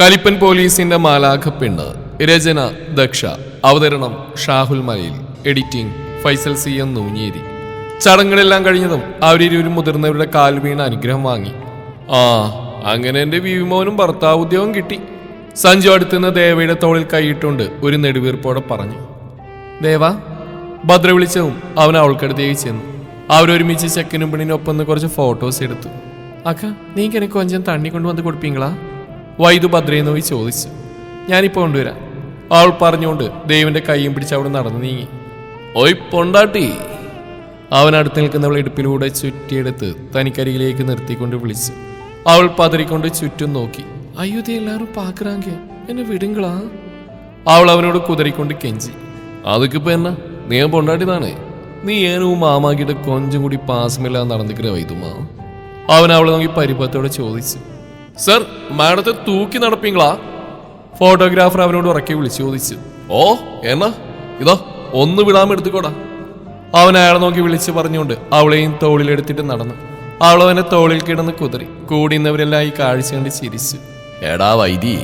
കലിപ്പൻ പോലീസിന്റെ മാലാഖപ്പെണ്ണ് രചന ദക്ഷ. അവതരണം Shahul Malayil. Editing Faisal C M Noonjeri. ചടങ്ങുകളെല്ലാം കഴിഞ്ഞതും അവരിരുവരും മുതിർന്നവരുടെ കാൽ വീണ അനുഗ്രഹം വാങ്ങി. ആ അങ്ങനെ എന്റെ വിവിമോനും ഭർത്താവ് ഉദ്യോഗം കിട്ടി. സഞ്ജു അടുത്തുനിന്ന് ദേവയുടെ തോളിൽ കൈയിട്ടുകൊണ്ട് ഒരു നെടുവീർപ്പോടെ പറഞ്ഞു. ദേവ ഭദ്ര വിളിച്ചതും അവൻ അവൾക്കടുത്തേക്ക് ചെന്നു. അവരൊരുമിച്ച് ചെക്കനും പെണ്ണിനൊപ്പം കുറച്ച് ഫോട്ടോസ് എടുത്തു. അക്ക നീ എനിക്ക് കൊഞ്ചം തണ്ണി കൊണ്ടുവന്ന് കൊടുപ്പീങ്ങളാ? വൈദു ഭദ്രയെന്ന് പോയി ചോദിച്ചു. ഞാനിപ്പോൾ കൊണ്ടുവരാം. അവൾ പറഞ്ഞുകൊണ്ട് ദേവിന്റെ കൈയും പിടിച്ച് അവിടെ നടന്നു നീങ്ങി. ഓയ് പൊണ്ടാട്ടി. അവൻ അടുത്ത് നിൽക്കുന്നവൾ ഇടുപ്പിലൂടെ ചുറ്റിയെടുത്ത് തനിക്കരികിലേക്ക് നിർത്തിക്കൊണ്ട് വിളിച്ചു. അവൾ പതറിക്കൊണ്ട് ചുറ്റും നോക്കി. അയ്യോ എല്ലാരും പാക്കുറാങ്ക എന്നെ വിടുങ്ങളാ. അവൾ അവനോട് കുതറിക്കൊണ്ട് കെഞ്ചി. അതൊക്കെ എന്നാ? നീ പൊണ്ടാട്ടിതാണേ. നീ ഏനവും മാമാക്കിയിട്ട് കൊഞ്ചും കൂടി പാസമില്ലാതെ നടന്നിക്കുന്ന വൈതുമാ അവൻ അവളെ നോക്കി പരിഭവത്തോടെ ചോദിച്ചു. സർ മാഡത്തെ തൂക്കി നടപ്പീങ്ങളാ ഫോട്ടോഗ്രാഫർ അവനോട് ഉറക്കി വിളിച്ചു ചോദിച്ചു. ഓ എന്നാ? ഇതോ ഒന്ന് വിടാമ എടുത്തുക്കോടാ. അവൻ അയാളെ നോക്കി വിളിച്ചു പറഞ്ഞുകൊണ്ട് അവളെയും തോളിലെടുത്തിട്ട് നടന്നു. അവളവനെ തോളിൽ കിടന്ന് കുതിറി. കൂടിയുന്നവരെല്ലാം ഈ കാഴ്ച കണ്ട് ചിരിച്ചു. എടാ വൈദി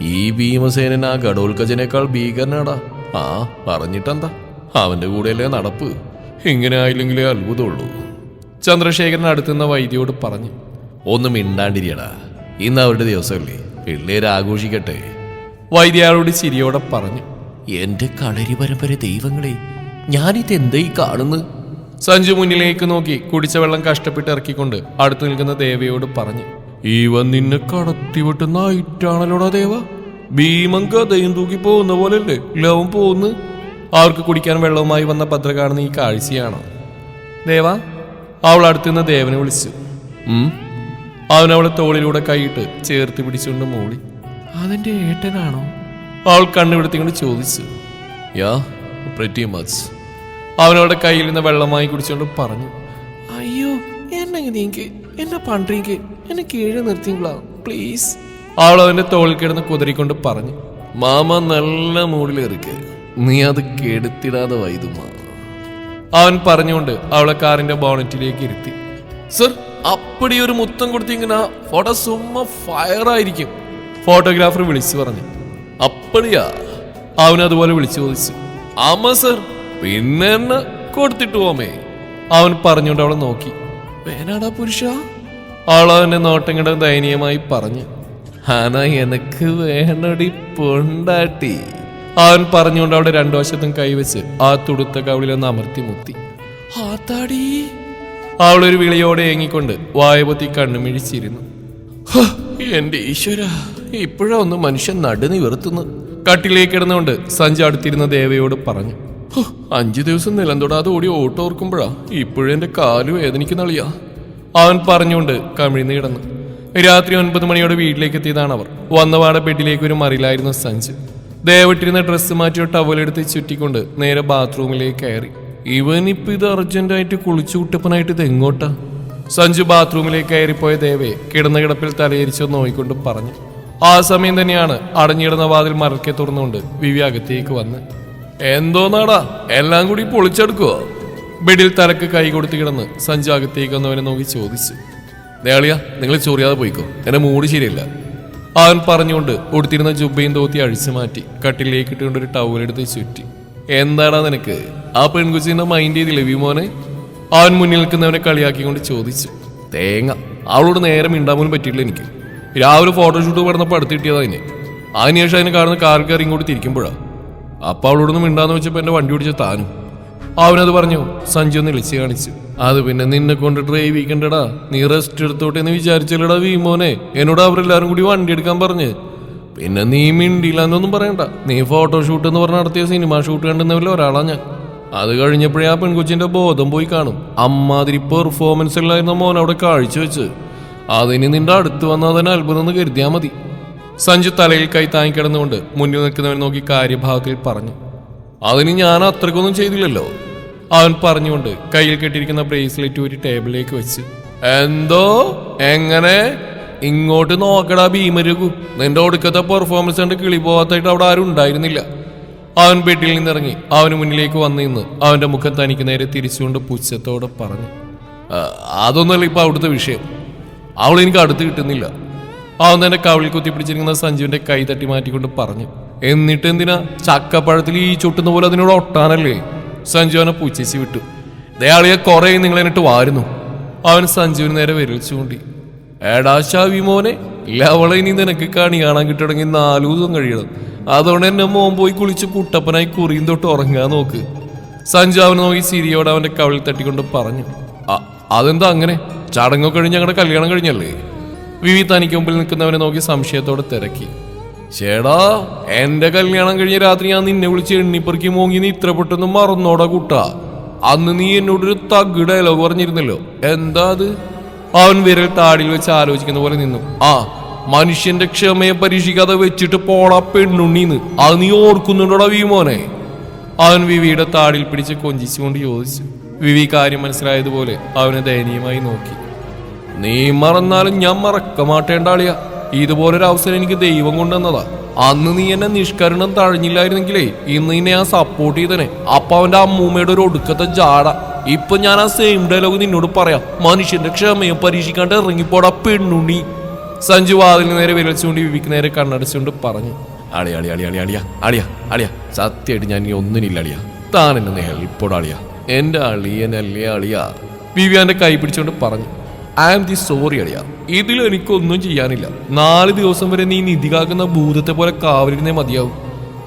ഈ ഭീമസേനൻ ആ ഗഡോൽക്കജനേക്കാൾ ഭീകരനാടാ. ആ പറഞ്ഞിട്ടെന്താ? അവന്റെ കൂടെയല്ലേ നടപ്പ്? ഇങ്ങനെ ആയില്ലെങ്കിലേ അത്ഭുതമുള്ളൂ. ചന്ദ്രശേഖരൻ അടുത്തുനിന്ന വൈദ്യയോട് പറഞ്ഞു. ഒന്നും മിണ്ടാണ്ടിരിയടാ. ഇന്ന് അവരുടെ ദിവസമല്ലേ? പിള്ളേർ ആഘോഷിക്കട്ടെ. വൈദ്യയാളോട് ചിരിയോടെ പറഞ്ഞു. എന്റെ കളരി പരമ്പര ദൈവങ്ങളെ ഞാനിത് എന്തേ കാണുന്നു സഞ്ജു മുന്നിലേക്ക് നോക്കി കുടിച്ച വെള്ളം കഷ്ടപ്പെട്ട് ഇറക്കിക്കൊണ്ട് അടുത്തു നിൽക്കുന്ന ദേവയോട് പറഞ്ഞു. ഇവൻ നിന്നെ കടത്തിവിട്ടുന്ന ഐറ്റാണല്ലോടാ ദേവ? ഭീമം കഥയും തൂക്കി പോകുന്ന പോലല്ലേ ലവൻ പോകുന്നു അവർക്ക് കുടിക്കാൻ വെള്ളവുമായി വന്ന ഭദ്ര കാണുന്ന ഈ കാഴ്ചയാണോ. ദേവ അവൾ അടുത്തുനിന്ന് ദേവനെ വിളിച്ചു. ഉം. അവൻ അവളെ തോളിലൂടെ കൈയിട്ട് ചേർത്ത് പിടിച്ചുകൊണ്ട് മൂളി അതെന്റെ ഏട്ടനാണോ? അവൾ കണ്ണുപിടുത്തിക്കൊണ്ട് ചോദിച്ചു. യാ പ്രിറ്റി മച്ച് അവനവളുടെ കയ്യിൽ നിന്ന് വെള്ളമായി കുടിച്ചുകൊണ്ട് പറഞ്ഞു. അയ്യോ എന്നെ എന്നെ പണ്ടീക്ക് എന്നെ കീഴെ നിർത്തിങ്ങളാ പ്ലീസ് അവൾ അവന്റെ തോളിൽ കിടന്ന് കുതിരിക്കൊണ്ട് പറഞ്ഞു. മാമ നല്ല മൂടിലേറിക്ക്. നീ അത് കെടുത്തിടാതെ വൈതുമാ അവൻ പറഞ്ഞുകൊണ്ട് അവളെ കാറിന്റെ ബോണറ്റിലേക്ക് ഇരുത്തി. സർ അപ്പടി ഒരു മുത്തം കൊടുത്തിങ്ങനെ ഫോട്ടോ സുമ്മ ഫയർ ആയിരിക്കും ഫോട്ടോഗ്രാഫർ വിളിച്ചു പറഞ്ഞു. അപ്പടിയാ. അവനതുപോലെ വിളിച്ചു ചോദിച്ചു. ആമ സർ പിന്നെ കൊടുത്തിട്ട് പോമേ അവൻ പറഞ്ഞുകൊണ്ട് അവളെ നോക്കി. വേനാടാ പുരുഷ. അവളവന്റെ നോട്ടം കണ്ട ദയനീയമായി പറഞ്ഞു. ഹാനാ എനക്ക് വേണടി പൊണ്ടാട്ടി. അവൻ പറഞ്ഞുകൊണ്ട് അവിടെ രണ്ടു വശത്തും കൈവച്ച് ആ തുടുത്ത കവിളിലൊന്ന് അമർത്തി മുത്തി. ആത്താടി അവളൊരു വിളിയോടെ ഏങ്ങിക്കൊണ്ട് വായപൊത്തി കണ്ണുമിഴിച്ചിരുന്നു മിഴിച്ചിരുന്നു. എന്റെ ഈശ്വര ഇപ്പോഴാ ഒന്ന് മനുഷ്യൻ നടുനി വെറുത്തുന്നു കട്ടിലേക്ക് കിടന്നുകൊണ്ട് സഞ്ജ അടുത്തിരുന്ന ദേവയോട് പറഞ്ഞു. "ഹോ, അഞ്ചു ദിവസം നിലം തൊടാതെ ഓടി ഓട്ടോ ഓർക്കുമ്പോഴാ ഇപ്പോഴും കാലു വേദനിക്കുന്നളിയാ. അവൻ പറഞ്ഞുകൊണ്ട് കമിഴ്ന്ന് കിടന്നു. രാത്രി ഒൻപത് മണിയോടെ വീട്ടിലേക്ക് എത്തിയതാണ് അവർ. വന്നവാട ബെഡിലേക്ക് ഒരു മറിയിലായിരുന്നു സഞ്ജ് ദേവിട്ടിരുന്ന ഡ്രസ്സ് മാറ്റി ടവലെടുത്ത് ചുറ്റിക്കൊണ്ട് നേരെ ബാത്റൂമിലേക്ക് കയറി. ഇവനിപ്പോ ഇത് അർജന്റായിട്ട് കുളിച്ചു കുട്ടപ്പനായിട്ട് ഇത് എങ്ങോട്ടാ? സഞ്ജു ബാത്റൂമിലേക്ക് കയറിപ്പോയ ദേവയെ കിടന്ന കിടപ്പിൽ തലയിരിച്ചു നോയിക്കൊണ്ട് പറഞ്ഞു. ആ സമയം തന്നെയാണ് അടഞ്ഞിടുന്ന വാതിൽ മറക്കെ തുറന്നുകൊണ്ട് വിവി അകത്തേക്ക് വന്ന്. എന്തോന്നാടാ? എല്ലാം കൂടി പൊളിച്ചെടുക്കുവോ? ബെഡിൽ തലക്ക് കൈ കൊടുത്ത് കിടന്ന് സഞ്ജു അകത്തേക്ക് വന്നവനെ നോക്കി ചോദിച്ചു. ദേളിയ നിങ്ങൾ ചൊറിയാതെ പോയിക്കോ. എന്റെ മൂഡ് ശരിയല്ല. അവൻ പറഞ്ഞുകൊണ്ട് ഉടുത്തിരുന്ന ജുബയും തോത്തി അഴിച്ചു മാറ്റി കട്ടിലേക്ക് ഇട്ടുകൊണ്ട് ഒരു ടവലെടുത്ത് ചുറ്റി. എന്താടാ നിനക്ക്? ആ പെൺകുച്ചിന്റെ മൈൻഡ് ചെയ്തില്ല വിമോനെ? അവൻ മുന്നിൽ നിൽക്കുന്നവനെ കളിയാക്കിക്കൊണ്ട് ചോദിച്ചു. തേങ്ങ. അവളോട് നേരെ മിണ്ടാൻ പോലും പറ്റിയില്ല എനിക്ക്. രാവിലെ ഫോട്ടോഷൂട്ട് പറഞ്ഞപ്പോൾ അടുത്ത് കിട്ടിയതാ അതിന്. അതിനുശേഷം അതിനെ കാണുന്ന കാർ കയറി ഇങ്ങോട്ട് തിരിക്കുമ്പോഴാണ് അപ്പൊ അവളോടൊന്ന് മിണ്ടാന്ന് വെച്ചപ്പോൾ എന്റെ വണ്ടി ഓടിച്ച താനും. അവനത് പറഞ്ഞു സഞ്ജു ഒന്ന് വിളിച്ച് കാണിച്ചു. അത് പിന്നെ നിന്നെ കൊണ്ട് ഡ്രൈവ് ചെയ്യണ്ടടാ നീ റെസ്റ്റ് എടുത്തോട്ടെ എന്ന് വിചാരിച്ചല്ലടാ വീമോനെ. എന്നോട് അവരെല്ലാവരും കൂടി വണ്ടി എടുക്കാൻ പറഞ്ഞ്. പിന്നെ നീ മിണ്ടിയില്ല എന്നൊന്നും പറയണ്ട. നീ ഫോട്ടോഷൂട്ട് എന്ന് പറഞ്ഞ് നടത്തിയ സിനിമ ഷൂട്ട് കണ്ടുന്നവരിൽ ഒരാളാണ് ഞാൻ. അത് കഴിഞ്ഞപ്പോഴേ ആ പെൺകൊച്ചിന്റെ ബോധം പോയി കാണും. അമ്മാതിരി പെർഫോമൻസ് ഇല്ലായിരുന്ന മോൻ അവിടെ കാഴ്ചവെച്ച്. അതിന് നിന്റെ അടുത്ത് വന്നാൽ തന്നെ അത്ഭുതം എന്ന് കരുതിയാ മതി. സഞ്ജു തലയിൽ കൈ താങ്ങി കിടന്നുകൊണ്ട് മുന്നിൽ നിൽക്കുന്നവൻ നോക്കി കാര്യഭാഗത്തിൽ പറഞ്ഞു. അതിന് ഞാൻ അത്രക്കൊന്നും ചെയ്തില്ലല്ലോ. അവൻ പറഞ്ഞുകൊണ്ട് കയ്യിൽ കെട്ടിയിരിക്കുന്ന ബ്രേസ്ലെറ്റ് ഒരു ടേബിളിലേക്ക് വെച്ച്. എന്തോ? എങ്ങനെ? ഇങ്ങോട്ട് നോക്കടാ ഭീമരുകു നിന്റെ ഒടുക്കത്തെ പെർഫോമൻസ് കണ്ട് കിളി പോകാത്തായിട്ട് അവിടെ ആരും ഉണ്ടായിരുന്നില്ല. അവൻ ബെഡിൽ നിന്നിറങ്ങി. അവന് മുന്നിലേക്ക് വന്നു നിന്ന് അവന്റെ മുഖം തനിക്ക് നേരെ തിരിച്ചുകൊണ്ട് പുച്ഛത്തോടെ പറഞ്ഞു. "ആ, അതൊന്നുമല്ല ഇപ്പൊ അവിടുത്തെ വിഷയം. അവൾ എനിക്ക് അടുത്ത് കിട്ടുന്നില്ല. അവൻ തന്നെ കവിളിൽ കുത്തിപ്പിടിച്ചിരിക്കുന്ന സഞ്ജുവിന്റെ കൈ തട്ടി മാറ്റിക്കൊണ്ട് പറഞ്ഞു. എന്നിട്ട് എന്തിനാ? ചക്കപ്പഴത്തിൽ ഈ ചുട്ടുന്ന പോലെ അതിനോട് ഒട്ടാനല്ലേ? സഞ്ജു അവനെ പുച്ഛിച്ച് വിട്ടു. ദയാളിയെ കൊറേ നിങ്ങൾ എന്നിട്ട് വാരുന്നു. അവൻ സഞ്ജുവിന് നേരെ വിരൽ ചൂണ്ടി. എടാ ലവളെ ഇനി നിനക്ക് കണി കാണാൻ കിട്ടണമെങ്കിൽ നാലു ദിവസം കഴിയണം. അതുകൊണ്ട് എന്നെ മോൻ പോയി കുളിച്ച് കുട്ടപ്പനായി കുറിയും തൊട്ട് ഉറങ്ങാൻ നോക്ക്. സഞ്ജു അവനെ നോക്കി സിരിയോട് അവന്റെ കവിളിൽ തട്ടിക്കൊണ്ട് പറഞ്ഞു. അതെന്താ അങ്ങനെ? ചടങ്ങൊക്കെ കഴിഞ്ഞ് ഞങ്ങളുടെ കല്യാണം കഴിഞ്ഞല്ലേ? വിവി തനിക്ക് മുമ്പിൽ നിൽക്കുന്നവനെ നോക്കി സംശയത്തോടെ തിരക്കി. ചേടാ എന്റെ കല്യാണം കഴിഞ്ഞ രാത്രി ഞാൻ നിന്നെ വിളിച്ച് എണ്ണിപ്പറിക്ക് മോങ്ങി നീ ഇത്ര പെട്ടെന്ന് മറന്നോടാ കുട്ടാ. അന്ന് നീ എന്നോടൊരു തഗ് ഡയലോഗ് പറഞ്ഞിരുന്നല്ലോ. എന്താ അത്? അവൻ വിരൽ താടിയിൽ വെച്ച് ആലോചിക്കുന്ന പോലെ നിന്നു. ആ മനുഷ്യന്റെ ക്ഷമയെ പരീക്ഷിക്കാതെ വെച്ചിട്ട് പോടാ പെണ്ണുണ്ണീന്ന്. അത് നീ ഓർക്കുന്നുണ്ടോടാ വീമോനെ അവൻ വിവിയുടെ താടിൽ പിടിച്ച് കൊഞ്ചിച്ചുകൊണ്ട് ചോദിച്ചു. വിവി കാര്യം മനസ്സിലായതുപോലെ അവനെ ദയനീയമായി നോക്കി. നീ മറന്നാലും ഞാൻ മറക്ക മാട്ടേണ്ട ആളിയാ. ഇതുപോലൊരു അവസരം എനിക്ക് ദൈവം കൊണ്ടുവന്നതാ. അന്ന് നീ എന്നെ നിഷ്കരണം തഴഞ്ഞില്ലായിരുന്നെങ്കിലേ ഇന്ന് നിന്നെ ഞാൻ സപ്പോർട്ട് ചെയ്തനെ. അപ്പൊ അവന്റെ അമ്മൂമ്മയുടെ ഒരു ഒടുക്കത്തെ ജാട. ഇപ്പൊ ഞാൻ ആ സെയിം ഡയലോഗ് നിന്നോട് പറയാം. മനുഷ്യന്റെ ക്ഷമയെ പരീക്ഷിക്കാണ്ട് ഇറങ്ങിപ്പോടാ പെണ്ണുണ്ണി. സഞ്ജു വാതിലിന് നേരെ വിരൽച്ചുകൊണ്ട് വിവിക്ക് നേരെ കണ്ണടച്ചുകൊണ്ട് പറഞ്ഞു. അളിയ അളിയ അളിയ അളിയ അളിയ അളിയ അളിയ സത്യമായിട്ട് ഞാൻ ഇനി ഒന്നിനില്ല അളിയ താൻ എന്നെ ഹെൽപ്പോടാ അളിയ എന്റെ അളിയനല്ലേ അളിയ വിവിയാന്റെ കൈ പിടിച്ചുകൊണ്ട് പറഞ്ഞു. ഐ ആം ദി സോറി അളിയ ഇതിൽ എനിക്കൊന്നും ചെയ്യാനില്ല. നാല് ദിവസം വരെ നീ നിധി കാക്കുന്ന ഭൂതത്തെ പോലെ കാവലിരുന്നേ മതിയാവും.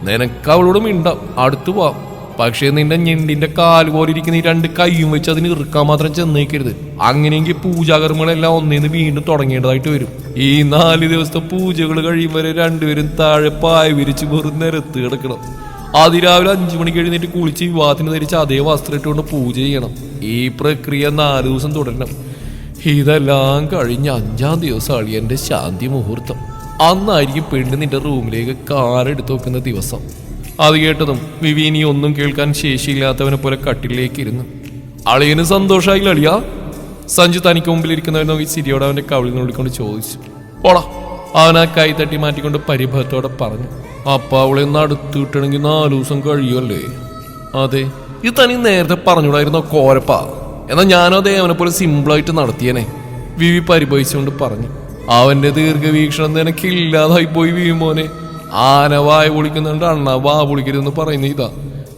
നിനക്ക് അവളോട് മിണ്ടാം. അടുത്തു പോവാം പക്ഷേ നിന്റെ ഞെണ്ടിന്റെ കാൽ പോലെ ഇരിക്കുന്ന ഈ രണ്ട് കൈയും വെച്ച് അതിന് ഇറുക്കാൻ മാത്രം ചെന്നേക്കരുത്. അങ്ങനെയെങ്കിൽ പൂജാകർമ്മങ്ങളെല്ലാം ഒന്നേന്ന് വീണ്ടും തുടങ്ങേണ്ടതായിട്ട് വരും. ഈ നാല് ദിവസത്തെ പൂജകൾ കഴിയും വരെ രണ്ടുപേരും താഴെ പായ വിരിച്ച് വെറും നിരത്ത് കിടക്കണം. അതിരാവിലെ അഞ്ചു മണിക്ക് എഴുന്നേറ്റ് കുളിച്ച് വിവാഹത്തിന് ധരിച്ച് അതേ വസ്ത്രം ഇട്ടുകൊണ്ട് പൂജ ചെയ്യണം. ഈ പ്രക്രിയ നാല് ദിവസം തുടരണം. ഇതെല്ലാം കഴിഞ്ഞ അഞ്ചാം ദിവസം എന്റെ ശാന്തി മുഹൂർത്തം. അന്നായിരിക്കും പെണ്ണ് നിന്റെ റൂമിലേക്ക് കാറെടുത്ത് വെക്കുന്ന ദിവസം. അത് കേട്ടതും വിവീനി ഒന്നും കേൾക്കാൻ ശേഷിയില്ലാത്തവനെ പോലെ കട്ടിലേക്ക് ഇരുന്നു അളിയന് സന്തോഷമായില്ല അളിയ സഞ്ജു തനിക്ക് മുമ്പിൽ ഇരിക്കുന്നവൻ നോക്കി സിരിയോട് അവന്റെ കവിളിൽ നോടിക്കൊണ്ട് ചോദിച്ചു. ഓളാ അവനാ കൈ തട്ടി മാറ്റിക്കൊണ്ട് പരിഭവത്തോടെ പറഞ്ഞു. അപ്പ അവളെ ഒന്ന് അടുത്ത് കിട്ടണമെങ്കിൽ നാലു ദിവസം കഴിയുമല്ലേ? അതെ. ഇത് തനി നേരത്തെ പറഞ്ഞൂടായിരുന്നോ കോരപ്പ? എന്നാ ഞാനും അതേ അവനെ പോലെ സിമ്പിളായിട്ട് നടത്തിയനെ. വിവി പരിഭവിച്ചുകൊണ്ട് പറഞ്ഞു. അവന്റെ ദീർഘവീക്ഷണം നിനക്കില്ലാതായി പോയി വീമോനെ ആന വായ പൊളിക്കുന്നുണ്ട് അണ്ണ വാ പൊളിക്കരുതെന്ന് പറയുന്ന ഇതാ.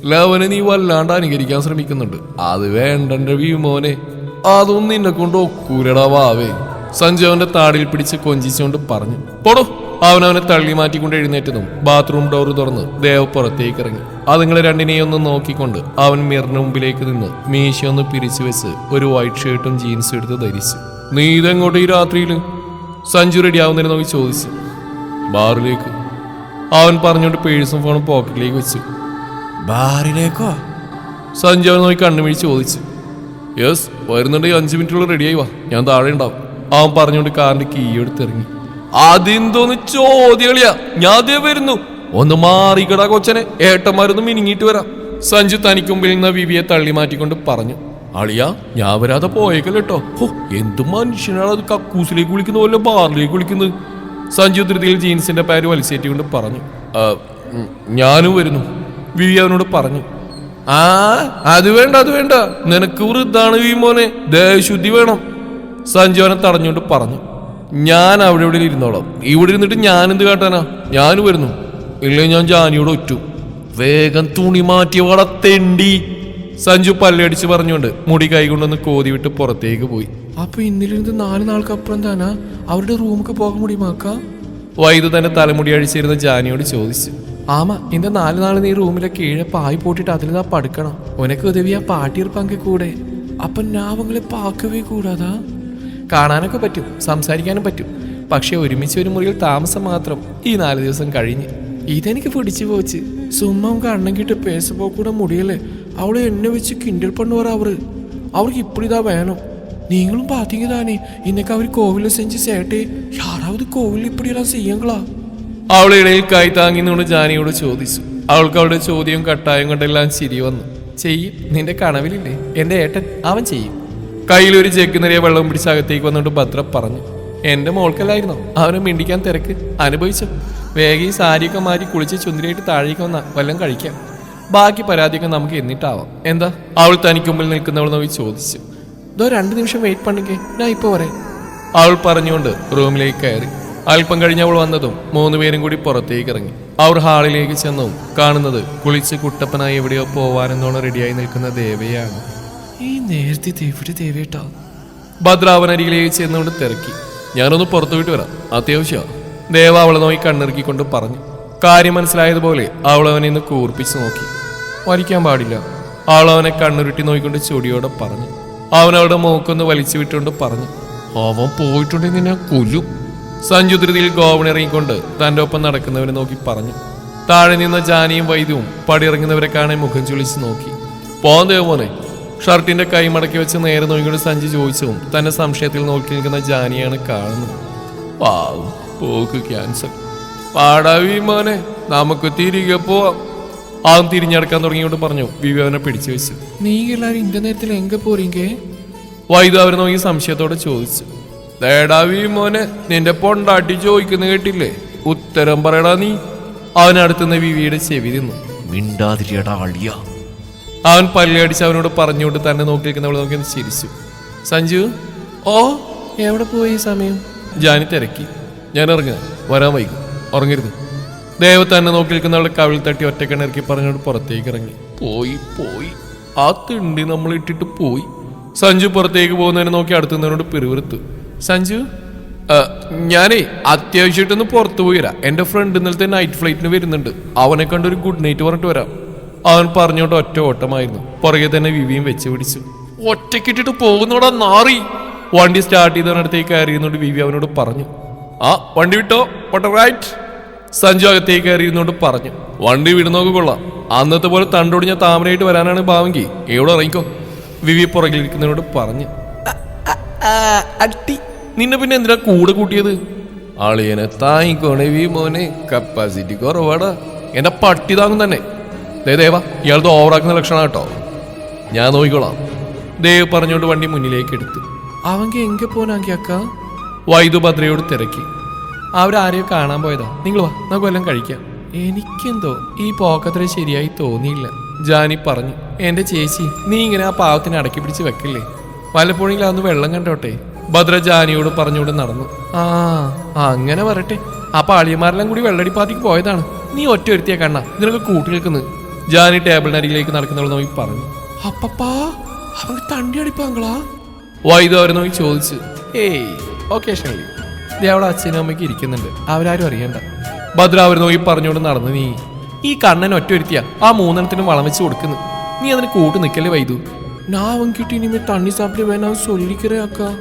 ലവനെ നീ വല്ലാണ്ട് അനുകരിക്കാൻ ശ്രമിക്കുന്നുണ്ട്. അത് വേണ്ടണ്ട വീമോനെ അതൊന്നും നിന്നെ കൊണ്ട് ഒക്കൂരടാ വാവേ. സഞ്ജയവന്റെ താടിയിൽ പിടിച്ച് കൊഞ്ചിച്ചുകൊണ്ട് പറഞ്ഞു പോടോ. അവനവനെ അവനെ തള്ളി മാറ്റിക്കൊണ്ട് എഴുന്നേറ്റതും ബാത്റൂം ഡോർ തുറന്ന് ദേവ് പുറത്തേക്ക് ഇറങ്ങി. അതുങ്ങളെ രണ്ടിനെയും ഒന്ന് നോക്കിക്കൊണ്ട് അവൻ മിറിന് മുമ്പിലേക്ക് നിന്ന് മീശയൊന്ന് പിരിച്ചു വെച്ച് ഒരു വൈറ്റ് ഷർട്ടും ജീൻസും എടുത്ത് ധരിച്ചു. നീ ഇതെങ്ങോട്ട് ഈ രാത്രിയിൽ സഞ്ജു റെഡി ആവുന്നതിനെ നോക്കി ചോദിച്ചു. ബാറിലേക്ക്. അവൻ പറഞ്ഞുകൊണ്ട് പേഴ്സും ഫോണും പോക്കറ്റിലേക്ക് വെച്ചു. ബാറിലേക്കോ? സഞ്ജു അവൻ നോക്കി കണ്ണുമിഴിച്ച് ചോദിച്ചു. യെസ് വരുന്നുണ്ടെങ്കിൽ അഞ്ച് മിനിറ്റുള്ള റെഡിയായി വാ. ഞാൻ താഴെ ഉണ്ടാവും. അവൻ പറഞ്ഞുകൊണ്ട് കാറിന്റെ കീ എടുത്തിറങ്ങി അതെന്തോന്ന് ചോദ്യകളിയാ ഞാൻ അതേ വരുന്നു. ഒന്ന് മാറിക്കടാ കൊച്ചനെ. ഏട്ടന്മാരൊന്ന് മിനിങ്ങിയിട്ട് വരാം. സഞ്ജു തനിക്ക് മുമ്പിൽ നിന്ന് വിവിയെ തള്ളി മാറ്റിക്കൊണ്ട് പറഞ്ഞു. അളിയാ ഞാൻ വരാതെ പോയേക്കല്ലോ കേട്ടോ എന്ത് മനുഷ്യനാണ് അത് കക്കൂസിലേക്ക് വിളിക്കുന്ന പോലെ ബാറിലേക്ക് വിളിക്കുന്നത്? സഞ്ജു ധൃതിയിൽ ജീൻസിന്റെ പാര് വലിച്ചേറ്റിക്കൊണ്ട് പറഞ്ഞു. "ആ, ഞാനും വരുന്നു. വിവി അവനോട് പറഞ്ഞു. ആ അത് വേണ്ട അത് വേണ്ട. നിനക്ക് വൃദ്ധാണ് വി മോനെ. ദേഹശുദ്ധി വേണം. സഞ്ജു അവനെ തടഞ്ഞുകൊണ്ട് പറഞ്ഞു. ഞാൻ അവിടെ ഇവിടെ ഇരുന്നോളാം. ഇവിടെ ഇരുന്നിട്ട് ഞാൻ എന്ത് കാട്ടാനാ? ഞാൻ വരുന്നു. ഇല്ലെങ്കിൽ ഞാൻ ജാനിയോട് ഒറ്റു. വേഗം തുണി മാറ്റി വളത്തെണ്ടി സഞ്ജു പല്ലടിച്ച് പറഞ്ഞുകൊണ്ട് മുടി കൈകൊണ്ടൊന്ന് കോതി വിട്ട് പുറത്തേക്ക് പോയി. അപ്പൊ ഇന്നിലിരുന്ന് നാല് നാൾക്കപ്പുറം തന്നെ അവരുടെ റൂമുക്ക് പോകാൻ മുടിയുമാക്ക വൈദ്യു തന്നെ തലമുടി അഴിച്ചിരുന്ന ജാനിയോട് ചോദിച്ചു. ആമാ ഇന്ന് നാല് നാൾ നീ റൂമിലെ കീഴെ പായി പോട്ടിട്ട് അതിലിതാ പടുക്കണം. ഉനക്ക് ഉദവി ആ പാട്ടിയർ പങ്ക് കൂടെ. അപ്പൊ ഞാവങ്ങളെ പാക്കവേ കൂടാതാ? കാണാനൊക്കെ പറ്റും സംസാരിക്കാനും പറ്റും. പക്ഷെ ഒരുമിച്ച് ഒരു മുറിയിൽ താമസം മാത്രം ഈ നാല് ദിവസം കഴിഞ്ഞ്. ഇതെനിക്ക് പിടിച്ചു പോച്ച്. സുമ്മം കണ്ണങ്കിട്ട് പേസ് പോക്കൂടെ മുടിയല്ലേ? അവൾ എന്നെ വെച്ച് കിണ്ടിൽ പണ്ണു പറ അവർ അവർക്ക് ഇപ്പോഴിതാ വേണം. நீங்களும் பாத்தீங்க தானே இன்னைக்கு அவர் கோவில செஞ்சு சேட்டே யாராவது கோவில் இப்படியெல்லாம் செய்யுங்களா അവളെ ഇടയിൽ കൈ താങ്ങിന്നുകൊണ്ട് ജാനിയോട് ചോദിച്ചു അവൾക്ക് അവളുടെ ചോദ്യം കട്ടായം കൊണ്ടെല്ലാം ചിരി വന്നു ചെയ്യും നിന്റെ കനവിലില്ലേ എന്റെ ഏട്ടൻ അവൻ ചെയ്യും കയ്യിൽ ഒരു ജഗ് നിറയെ വെള്ളം പിടിച്ച് അകത്തേക്ക് വന്നുകൊണ്ട് ഭദ്ര പറഞ്ഞു എന്റെ മോൾക്കല്ലായിരുന്നോ അവനെ മിണ്ടിക്കാൻ തിരക്ക് അനുഭവിച്ചു വേഗം ഈ സാരിയൊക്കെ മാറ്റി കുളിച്ച് ചുന്തിരിയായിട്ട് താഴേക്ക് വന്ന വല്ലതും കഴിക്കാം ബാക്കി പരാതിയൊക്കെ നമുക്ക് എന്നിട്ടാവാം എന്താ അവൾ തനിക്ക് മുമ്പിൽ നിൽക്കുന്നവൾ നോക്കി ചോദിച്ചു ഇതോ രണ്ട് നിമിഷം വെയിറ്റ് പണിക്കേ. ഞാൻ ഇപ്പൊ പറയാം. അവൾ പറഞ്ഞുകൊണ്ട് റൂമിലേക്ക് കയറി. അല്പം കഴിഞ്ഞ് അവൾ വന്നതും മൂന്നുപേരും കൂടി പുറത്തേക്ക് ഇറങ്ങി. അവർ ഹാളിലേക്ക് ചെന്നും. കാണുന്നത് കുളിച്ച് കുട്ടപ്പനായി എവിടെയോ പോവാനെന്നോണം റെഡിയായി നിൽക്കുന്ന ദേവയാണ്. ഈ നേരത്തെ എവിടെ ദേവേട്ടാ ഭദ്രാവനരികിലേക്ക് ചെന്നുകൊണ്ട് തിരക്കി. ഞാനൊന്ന് പുറത്തു വിട്ട് വരാം. അത്യാവശ്യമാണ് ദേവ അവളെ നോക്കി കണ്ണിറുക്കിക്കൊണ്ട് പറഞ്ഞു. കാര്യം മനസ്സിലായതുപോലെ അവൾ അവനെ ഇന്ന് കൂർപ്പിച്ച് നോക്കി. വരയ്ക്കാൻ പാടില്ല. അവൾ അവനെ കണ്ണുരുട്ടി നോക്കിക്കൊണ്ട് ചൊടിയോടെ പറഞ്ഞു. അവൻ മൂക്കൊന്ന് വലിച്ചു വിട്ടുകൊണ്ട് പറഞ്ഞു അവൻ പോയിട്ടുണ്ടെങ്കിൽ നിന്നെ കൊല്ലു. സഞ്ജു ധൃതിയിൽ ഗോവണിറങ്ങിക്കൊണ്ട് തന്റെ ഒപ്പം നടക്കുന്നവനെ നോക്കി പറഞ്ഞു. താഴെ നിന്ന ജാനിയും വൈദ്യവും പടിയിറങ്ങുന്നവരെ കാണാൻ മുഖം ചുളിച്ച് നോക്കി. പോകാൻ പോനെ ഷർട്ടിന്റെ കൈ മടക്കി വെച്ച് നേരെ നോക്കിക്കൊണ്ട് സഞ്ജു ചോദിച്ചതും തന്നെ സംശയത്തിൽ നോക്കി നിൽക്കുന്ന ജാനിയാണ് കാണുന്നത്. പാവം പോക്ക് ക്യാൻസർ പാടാവി മോനെ നമുക്ക് തിരികെ പോവാം. അവൻ തിരിഞ്ഞടക്കാൻ തുടങ്ങിയോണ്ട് പറഞ്ഞു. വിവി അവനെ പിടിച്ചു വെച്ചു. നീ എല്ലാരും ഇന്ത്യ നേരത്തിൽ എങ്ക പോറീങ്കേ വൈദ്യു അവരെ നോക്കി സംശയത്തോടെ ചോദിച്ചു. തേടാവി മോനെ നിന്റെ പൊണ്ടാട്ടി ചോദിക്കുന്ന കേട്ടില്ലേ? ഉത്തരം പറയടാ നീ. അവനടുത്തുനിന്ന് വിവിയുടെ ചെവി തിന്നു. മിണ്ടാതിരിയടാ അളിയ. അവൻ പല്ലടിച്ച് അവനോട് പറഞ്ഞുകൊണ്ട് തന്നെ നോക്കി നിൽക്കുന്നവളെ നോക്കി ചിരിച്ചു. സഞ്ജു? ഓ. എവിടെ പോയി സമയം? ജാനി തിരക്കി. ഞാൻ ഇറങ്ങുക വരാൻ വൈകും. ഉറങ്ങരുത് ദേവ തന്നെ നോക്കി നിൽക്കുന്നവളെ കവിൾ തട്ടി ഒറ്റക്കിണർക്കി പറഞ്ഞോട് പുറത്തേക്ക് ഇറങ്ങി. പോയി പോയി. ആ തിണ്ടി നമ്മൾ ഇട്ടിട്ട് പോയി. സഞ്ജു പുറത്തേക്ക് പോകുന്നതിനെ നോക്കി അടുത്ത് നിന്നവനോട് പിറുവിറുത്തു സഞ്ജു "ആ, ഞാനേ അത്യാവശ്യമായിട്ടൊന്ന് പുറത്തു പോയി വരാം. എന്റെ ഫ്രണ്ട് ഇന്നലത്തെ നൈറ്റ് ഫ്ലൈറ്റിന് വരുന്നുണ്ട്. അവനെ കണ്ട് ഒരു ഗുഡ് നൈറ്റ് പറഞ്ഞിട്ട് വരാം. അവൻ പറഞ്ഞോണ്ട് ഒറ്റ ഓട്ടമായിരുന്നു. പുറകെ തന്നെ വിവിയും വെച്ച് പിടിച്ചു. ഒറ്റക്കിട്ടിട്ട് പോകുന്നോടാ നാറി. വണ്ടി സ്റ്റാർട്ട് ചെയ്തവനടുത്തേക്ക് കയറിയെന്നോട് വിവി അവനോട് പറഞ്ഞു. ആ വണ്ടി വിട്ടോ? പോട്ടെ റൈറ്റ് സഞ്ജു അകത്തേക്ക് കയറിയിരുന്നോണ്ട് പറഞ്ഞു. വണ്ടി വിടുന്നോക്ക് കൊള്ളാം. അന്നത്തെ പോലെ തണ്ടൊടിഞ്ഞ താമരയായിട്ട് വരാനാണ് ഭാവങ്കി എവിടെ ഇറങ്ങിക്കോ? വിവി പുറകിലിരിക്കുന്നതിനോട് പറഞ്ഞു. അട്ടി. നിന്നെ പിന്നെ എന്തിനാ കൂടെ കൂട്ടിയത്? അളിയനെ താങ്ങിക്കോണേ വി മോനെ. കപ്പാസിറ്റി കുറവാടാ. എന്റെ പട്ടി താങ്ങും തന്നെ. ദേ ദേവ ഇയാളത് ഓവറാക്കുന്ന ലക്ഷണം കേട്ടോ. ഞാൻ നോക്കിക്കോളാം. ദേവ് പറഞ്ഞുകൊണ്ട് വണ്ടി മുന്നിലേക്ക് എടുത്തു. അവങ്ക എങ്ക പോനാക്കി അക്ക വൈദ്യു ഭദ്രയോട് തിരക്കി. അവരാരെയോ കാണാൻ പോയതോ? നിങ്ങൾ വാ നമുക്ക് വല്ലതും കഴിക്കാം. എനിക്കെന്തോ ഈ പോക്കത്ര ശരിയായി തോന്നിയില്ല. ജാനി പറഞ്ഞു എന്റെ ചേച്ചി നീ ഇങ്ങനെ ആ പാവത്തിനെ അടക്കി പിടിച്ച് വെക്കില്ലേ? വല്ലപ്പോഴെങ്കിലും അതൊന്ന് വെള്ളം കണ്ടോട്ടെ? ഭദ്ര ജാനിയോട് പറഞ്ഞുകൊണ്ട് നടന്നു. ആ അങ്ങനെ വരട്ടെ. ആ പാളിയന്മാരെല്ലാം കൂടി വെള്ളടി പാർട്ടിക്ക് പോയതാണ്. നീ ഒറ്റ ഒരുത്തിയ കണ്ണ ഇതിനൊക്കെ കൂട്ടി നിൽക്കുന്നു. ജാനി ടേബിളിനരികിലേക്ക് നടക്കുന്നവൾ നോക്കി പറഞ്ഞു. അപ്പപ്പാ അവന് തണ്ടി അടിപ്പാങ്കളാ വൈദ്യു അവരെ നോക്കി ചോദിച്ചു. ഏയ് ഒക്കേഷണലി ദേ അവളെ അച്ഛനും അമ്മയ്ക്ക് ഇരിക്കുന്നുണ്ട്. അവരാരും അറിയണ്ട. ഭദ്ര അവർ നോക്കി പറഞ്ഞുകൊണ്ട് നടന്നു നീ. ഈ കണ്ണൻ ഒറ്റ ഒരുത്തിയ ആ മൂന്നെണ്ണത്തിനും വളം വെച്ച് കൊടുക്കുന്നു. നീ അതിന് കൂട്ട് നിൽക്കല്ലേ വൈദു? ഞാൻ അവൻ കിട്ടി ഇനിമേ തണ്ണി സാപ്പിട്ട് വേണം ചൊല്ലിക്കറേ അക്കാ.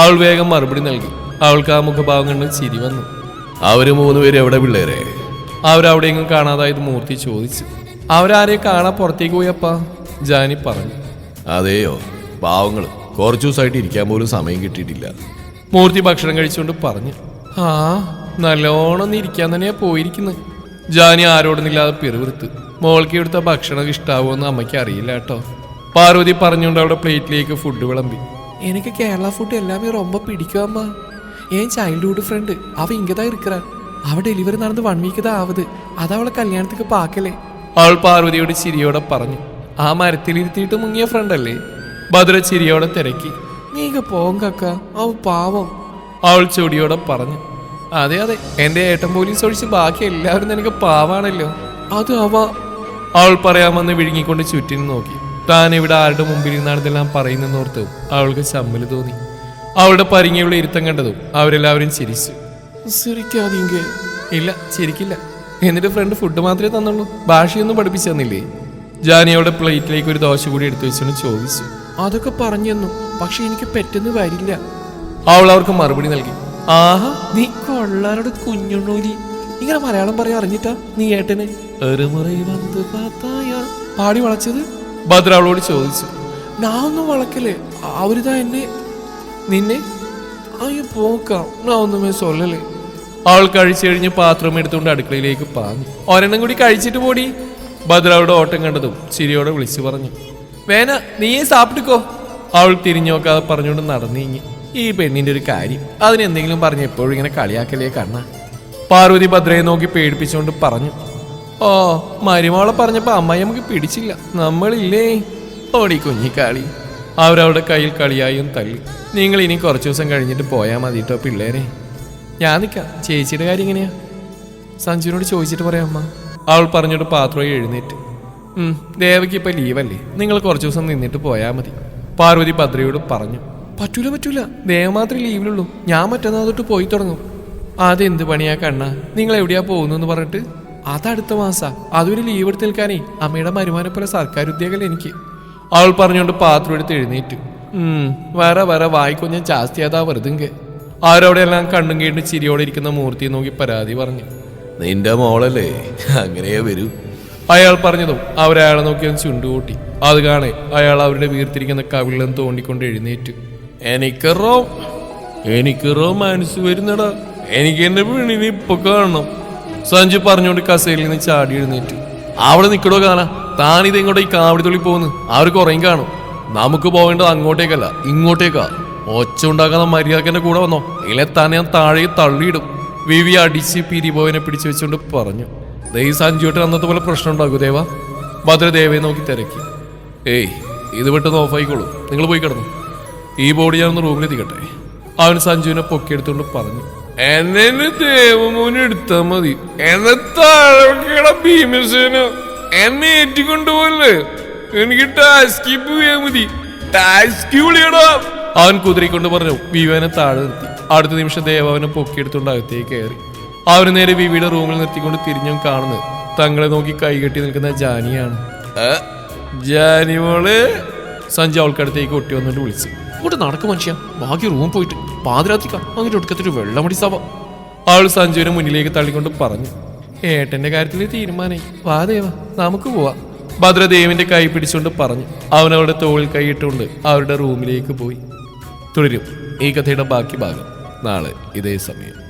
അവൾ വേഗം മറുപടി നൽകി. അവൾക്ക് ആ മുഖഭാവം കണ്ട് ചിരി വന്നു. അവർ മൂന്നുപേര് എവിടെ പിള്ളേരെ? അവരവിടെയെങ്കിലും കാണാതായത് മൂർത്തി ചോദിച്ചു. അവരാരെ കാണാൻ പുറത്തേക്ക് പോയപ്പാ ജാനി പറഞ്ഞു. അതെയോ? പാവങ്ങൾ. കുറച്ചു ദിവസമായിട്ട് ഇരിക്കാൻ പോലും സമയം കിട്ടിയിട്ടില്ല. മൂർത്തി ഭക്ഷണം കഴിച്ചുകൊണ്ട് പറഞ്ഞു ആ നല്ലോണം ഒന്ന് ഇരിക്കാൻ തന്നെയാ പോയിരിക്കുന്നത് ജാനി ആരോടൊന്നില്ലാതെ പിറുവിറുത്ത് മോൾക്ക് ഇവിടുത്തെ ഭക്ഷണം ഇഷ്ടാവുമെന്ന് അമ്മയ്ക്ക് അറിയില്ല കേട്ടോ പാർവതി പറഞ്ഞുകൊണ്ട് അവിടെ പ്ലേറ്റിലേക്ക് ഫുഡ് വിളമ്പി എനിക്ക് കേരള ഫുഡ് എല്ലാമേ ரொம்ப പിടിക്കും അമ്മ ഏൻ ചൈൽഡ്ഹുഡ് ഫ്രണ്ട് അവ ഇങ്ങതാ ഇരിക്കറ അവ ഡെലിവറി നടന്ന് വൺ വീക്ക് താ ആവത് അത് അവളെ കല്യാണത്തിക്ക് പാക്കലേ അവൾ പാർവതിയോട് ചിരിയോടെ പറഞ്ഞു ആ മരത്തിലിരുത്തിയിട്ട് മുങ്ങിയ ഫ്രണ്ട് അല്ലേ ഭദ്ര ചിരിയോടെ തിരക്കി നീങ്ക പോവും കക്ക. അവ പാവം. അവൾ ചൊടിയോടെ പറഞ്ഞു. അതെ അതെ എന്റെ ഏട്ടൻ പോലീസ് ഒഴിച്ച് ബാക്കി എല്ലാവരും നിനക്ക് പാവാണല്ലോ. അത് അവ. അവൾ പറയാമെന്ന് വിഴുങ്ങിക്കൊണ്ട് ചുറ്റിനും നോക്കി. താൻ ഇവിടെ ആരുടെ മുമ്പിൽ നിന്നാണ് ഇതെല്ലാം പറയുന്നെന്നോർത്ത് അവൾക്ക് ചമ്മൽ തോന്നി. അവളുടെ പരിങ്ങിയുള്ള ഇരുത്തം കണ്ടതും അവരെല്ലാവരും ചിരിച്ചു. ചിരിക്കാതെ ഇല്ല ചിരിക്കില്ല. എന്നിട്ട് ഫ്രണ്ട് ഫുഡ് മാത്രമേ തന്നുള്ളൂ. ഭാഷയൊന്നും പഠിപ്പിച്ചു തന്നില്ലേ? ജാനി അവളുടെ പ്ലേറ്റിലേക്ക് ഒരു ദോശ കൂടി എടുത്തു വെച്ചോണ്ട് ചോദിച്ചു. അതൊക്കെ പറഞ്ഞു തന്നു. പക്ഷെ എനിക്ക് പെട്ടെന്ന് വരില്ല. അവൾ അവർക്ക് മറുപടി നൽകി. ആഹാ നീ കൊള്ളാരോട് കുഞ്ഞുണ്ണൂലി ഇങ്ങനെ മലയാളം പറയാൻ അറിഞ്ഞിട്ടാ നീ ഏട്ടനെ? പാടി വളച്ചത്? ഭദ്ര അവളോട് ചോദിച്ചു. ഞാൻ ഒന്നും വളക്കല്ലേ അവരിതാ എന്നെ. നിന്നെ? അയ്യോ പോക്കാം. ഞാൻ ഒന്നുമേ സൊല്ലല്ലേ അവൾ കഴിച്ചു കഴിഞ്ഞ് പാത്രം എടുത്തുകൊണ്ട് അടുക്കളയിലേക്ക് പാഞ്ഞു. ഒരെണ്ണം കൂടി കഴിച്ചിട്ട് പോടി. ഭദ്രയുടെ ഓട്ടം കണ്ടതും ചിരിയോടെ വിളിച്ചു പറഞ്ഞു. വേന നീയേ സാപ്പിട്ടുക്കോ അവൾ തിരിഞ്ഞു നോക്കാതെ പറഞ്ഞുകൊണ്ട് നടന്നീങ്ങി. ഈ പെണ്ണിന്റെ ഒരു കാര്യം അതിനെന്തെങ്കിലും പറഞ്ഞ് എപ്പോഴും ഇങ്ങനെ കളിയാക്കലേ കണ്ണ? പാർവതി ഭദ്രയെ നോക്കി പേടിപ്പിച്ചുകൊണ്ട് പറഞ്ഞു ഓ മരുമോളെ പറഞ്ഞപ്പോ അമ്മായി നമുക്ക് പിടിച്ചില്ല. നമ്മളില്ലേ? ഓടി കുഞ്ഞിക്കാളി. അവരവിടെ കയ്യിൽ കളിയായും തള്ളി. നിങ്ങൾ ഇനി കുറച്ചു ദിവസം കഴിഞ്ഞിട്ട് പോയാൽ മതി കേട്ടോ പിള്ളേരെ. ഞാൻ നിൽക്കാം ചേച്ചിയുടെ കാര്യം എങ്ങനെയാ? സഞ്ജുവിനോട് ചോദിച്ചിട്ട് പറയാം അമ്മ. അവൾ പറഞ്ഞിട്ട് പാത്രമായി എഴുന്നേറ്റ്. ദേവയ്ക്ക് ഇപ്പൊ ലീവല്ലേ നിങ്ങൾ കുറച്ചു ദിവസം നിന്നിട്ട് പോയാൽ മതി. പാർവതി ഭദ്രയോട് പറഞ്ഞു പറ്റൂല പറ്റൂല. ദേവ മാത്രമേ ലീവിലുള്ളൂ ഞാൻ മറ്റന്നാൾ തൊട്ട് പോയി തുടങ്ങും. അതെന്ത് പണിയാ കണ്ണ? നിങ്ങൾ എവിടെയാ പോകുന്നു പറഞ്ഞിട്ട്? അതടുത്ത മാസാ. അതൊരു ലീവ് എടുത്ത് നിൽക്കാനേ. അമ്മയുടെ മരുമാനെ പോലെ സർക്കാർ ഉദ്യോഗം എനിക്ക്. അവൾ പറഞ്ഞുകൊണ്ട് പാത്രം എടുത്ത് എഴുന്നേറ്റു. വേറെ വര വായിക്കൊഞ്ഞ ജാസ്തിയാതാ വെറുതെ ആരോടെ എല്ലാം കണ്ണും കേട്ട് ചിരിയോടെ ഇരിക്കുന്ന മൂർത്തിയെ നോക്കി പരാതി പറഞ്ഞു. നിന്റെ മോളല്ലേ? അങ്ങനെയേ വരൂ. അയാൾ പറഞ്ഞതും അവരയാളെ നോക്കി ചുണ്ടുകൂട്ടി. അത് കാണെ അയാൾ അവരുടെ വീർത്തിരിക്കുന്ന കവിളിലും തോണ്ടിക്കൊണ്ട് എഴുന്നേറ്റു. എനിക്ക് റോ എനിക്ക് റോ മനസ്സ് വരുന്നടാ. എനിക്ക് എന്റെ പെണ്ണിനെ ഇപ്പൊ കാണണം. സഞ്ജു പറഞ്ഞുകൊണ്ട് കസേരയിൽ നിന്ന് ചാടി എഴുന്നേറ്റു. അവിടെ നിൽക്കടോ കാണാ. താനിത് ഇങ്ങോട്ട് ഈ കാവടി തുള്ളി പോകുന്നു? അവർ കുറയും കാണും. നമുക്ക് പോകേണ്ടത് അങ്ങോട്ടേക്കല്ല ഇങ്ങോട്ടേക്കാ. ഒച്ച ഉണ്ടാക്കുന്ന മര്യാദക്കന്റെ കൂടെ വന്നോ. ഇല്ല തന്നെ ഞാൻ താഴെ തള്ളിയിടും. വിവി അടിച്ച് പിരിപോവിനെ പിടിച്ചു വെച്ചുകൊണ്ട് പറഞ്ഞു. ദേ ഈ അന്നത്തെ പോലെ പ്രശ്നം ഉണ്ടാകൂ ദേവ. ഭദ്രദേവയെ നോക്കി തിരക്കി. ഏയ് ഇത് പെട്ടെന്ന് ഓഫായിക്കോളൂ നിങ്ങൾ പോയി കിടന്നു. ഈ ബോഡി ഞാനൊന്ന് റൂമിലെത്തിക്കട്ടെ അവൻ സഞ്ജുവിനെ പൊക്കിയെടുത്തുകൊണ്ട് പറഞ്ഞു. എന്നെ ദേവമോനെ എടുത്താ മതി. എന്നെ താഴെ ഭീമസേന. എന്നെ ഏറ്റിക്കൊണ്ടുപോലെ എനിക്ക് ടാസ്കി പോയാ മതി. ടാസ്കി വിളിയടാ. അവൻ കുതിരിക്കൊണ്ട് പറഞ്ഞു വിവേനെ താഴെ നിർത്തി. അടുത്ത നിമിഷം ദേവ അവനെ പൊക്കിയെടുത്തുകൊണ്ട് അകത്തേക്ക് കയറി. അവന് നേരെ വിവിയുടെ റൂമിൽ നിർത്തിക്കൊണ്ട് തിരിഞ്ഞും കാണുന്നത്. തങ്ങളെ നോക്കി കൈകെട്ടി നിൽക്കുന്ന ജാനിയാണ്. "ഏ, ജാനി മോൾ സഞ്ജു അവൾക്കടുത്തേക്ക് ഒട്ടി വന്നിട്ട് വിളിച്ചു. ഇങ്ങോട്ട് നടക്കും മനുഷ്യ. ബാക്കി റൂം പോയിട്ട് പാതിരാത്തിക്ക അങ്ങനെ ഒടുക്കത്തൊരു വെള്ളമടി സഭ അവൾ സഞ്ജുവിനെ മുന്നിലേക്ക് തള്ളിക്കൊണ്ട് പറഞ്ഞു. ഏട്ടന്റെ കാര്യത്തിൽ തീരുമാനമായി വാദേവ നമുക്ക് പോവാം. ഭദ്രദേവിന്റെ കൈ പിടിച്ചുകൊണ്ട് പറഞ്ഞു. അവൻ അവളുടെ തോളിൽ കൈയിട്ടുകൊണ്ട് അവരുടെ റൂമിലേക്ക് പോയി. തുടരും ഈ കഥയുടെ ബാക്കി ഭാഗം നാളെ ഇതേ സമയം.